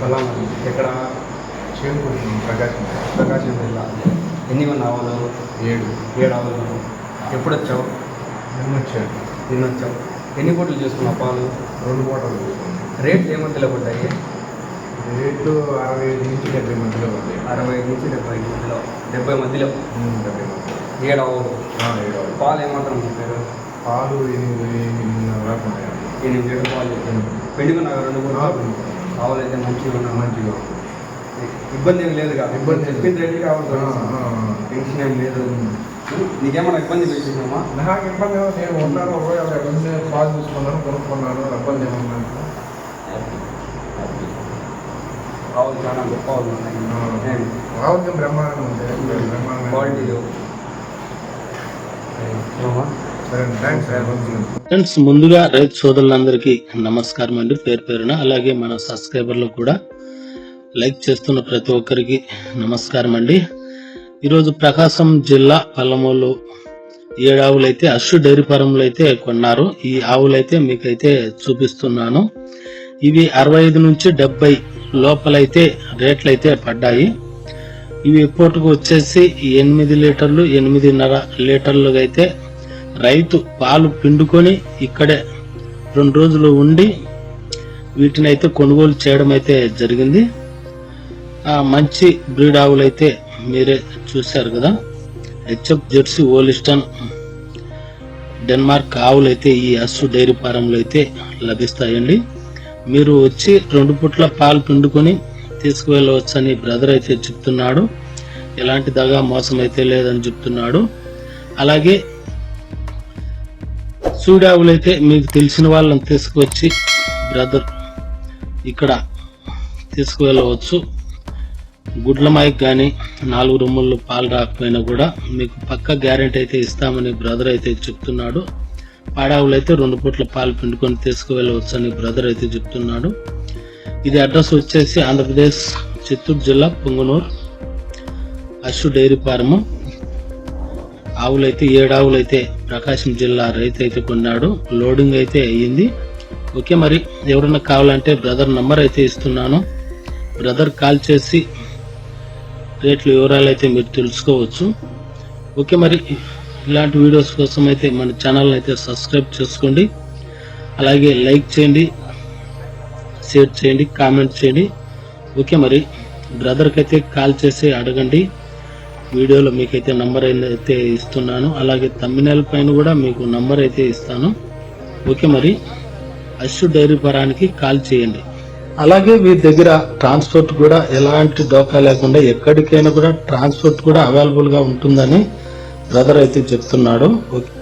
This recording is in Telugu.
పొలం ఎక్కడ చేకూరు ప్రకాశం ప్రకాశం జిల్లా ఎన్ని మంది ఆవులు ఏడు ఏడు ఆవులు ఎప్పుడు వచ్చావు నిన్న వచ్చాడు నిన్న వచ్చావు ఎన్ని పూటలు చేసుకున్నావు పాలు రెండు పూటలు రేట్లు ఏ మధ్యలో పడ్డాయి రేట్లు అరవై ఐదు నుంచి డెబ్బై మధ్యలో ఉంది అరవై ఐదు నుంచి డెబ్బై మధ్యలో డెబ్బై మధ్యలో డెబ్బై మధ్యలో ఏడు ఆవులు ఏడు ఆవులు. పాలు ఏమాత్రం చెప్పారు పాలు ఎనిమిది ఎనిమిది దాకా ఎనిమిది ఏడు పాలు పెండుకున్నావు రెండు మూడు ఆ, ఆవులు అయితే మంచిగా ఉన్నాయి మంచిగా. ఇబ్బంది ఏం లేదు కదా ఇబ్బంది చెప్పిన రేట్లు ఆ, కావాలి. టెన్షన్ ఏం లేదు. నీకేమైనా ఇబ్బంది పెట్టినామా నాకు ఇబ్బంది ఏమో నేను ఉన్నాను ఒక ఉండి పాలు తీసుకున్నాను కొనుక్కున్నాను ఇబ్బంది ఏమన్నా ఆవులు చాలా గొప్ప ఆవులు ఉన్నాయి. ఏం? ఆరోగ్యం బ్రహ్మాండంగా ఉంది. బ్రహ్మాండంగా క్వాలిటీ ఫ్రెండ్స్ ముందుగా రైతు సోదరులందరికీ నమస్కారం అండి. పేరు పేరున అలాగే మన సబ్స్క్రైబర్లు కూడా లైక్ చేస్తున్న ప్రతి ఒక్కరికి నమస్కారం అండి. ఈరోజు ప్రకాశం జిల్లా పల్లమూలు ఏడు ఆవులు అయితే అశ్వ డైరీ ఫారంలో అయితే కొన్నారు. ఈ ఆవులు అయితే మీకైతే చూపిస్తున్నాను. ఇవి అరవై ఐదు నుంచి డెబ్బై లోపలైతే రేట్లు అయితే పడ్డాయి. ఇవి ఎప్పటికి వచ్చేసి ఎనిమిది లీటర్లు ఎనిమిదిన్నర లీటర్లుగా అయితే రైతు పాలు పిండుకొని ఇక్కడే రెండు రోజులు ఉండి వీటిని అయితే కొనుగోలు చేయడం అయితే జరిగింది. ఆ మంచి బ్రీడ్ ఆవులు అయితే మీరే చూశారు కదా. హెచ్ఎఫ్ జెర్సీ ఓలిస్టన్ డెన్మార్క్ ఆవులు అయితే ఈ అస్సు డైరీ ఫారంలో అయితే లభిస్తాయండి. మీరు వచ్చి రెండు పుట్ల పాలు పిండుకొని తీసుకువెళ్ళవచ్చని బ్రదర్ అయితే చెప్తున్నాడు. ఎలాంటి దగా మోసం అయితే లేదని చెప్తున్నాడు. అలాగే సూడావులు అయితే మీకు తెలిసిన వాళ్ళని తీసుకువచ్చి బ్రదర్ ఇక్కడ తీసుకువెళ్ళవచ్చు. గుడ్ల మైక్ కానీ నాలుగు రూముల్లో పాలు రాకపోయినా కూడా మీకు పక్క గ్యారెంటీ అయితే ఇస్తామని బ్రదర్ అయితే చెప్తున్నాడు. పాడావులు అయితే రెండు పూట్ల పాలు పిండుకొని తీసుకువెళ్ళవచ్చు అని బ్రదర్ అయితే చెప్తున్నాడు. ఇది అడ్రస్ వచ్చేసి ఆంధ్రప్రదేశ్ చిత్తూరు జిల్లా పొంగనూరు అశ్వ డైరీ ఫారము ఆవులైతే ఏడు ఆవులైతే ప్రకాశం జిల్లా రైతు అయితే కొన్నాడు. లోడింగ్ అయితే అయ్యింది. ఓకే మరి ఎవరైనా కావాలంటే బ్రదర్ నంబర్ అయితే ఇస్తున్నాను. బ్రదర్ కాల్ చేసి రేట్లు వివరాలు అయితే మీరు తెలుసుకోవచ్చు. ఓకే మరి ఇలాంటి వీడియోస్ కోసం అయితే మన ఛానల్ అయితే సబ్స్క్రైబ్ చేసుకోండి. అలాగే లైక్ చేయండి షేర్ చేయండి కామెంట్ చేయండి. ఓకే మరి బ్రదర్కి అయితే కాల్ చేసి అడగండి. వీడియోలో మీకైతే నంబర్ అయితే ఇస్తున్నాను. అలాగే తమ్మినేల పైన కూడా మీకు నంబర్ అయితే ఇస్తాను. ఓకే మరి అశ్వ డైరీ పరానికి కాల్ చేయండి. అలాగే వీరి దగ్గర ట్రాన్స్పోర్ట్ కూడా ఎలాంటి డోకా లేకుండా ఎక్కడికైనా కూడా ట్రాన్స్పోర్ట్ కూడా అవైలబుల్గా ఉంటుందని బ్రదర్ అయితే చెప్తున్నాడు. ఓకే.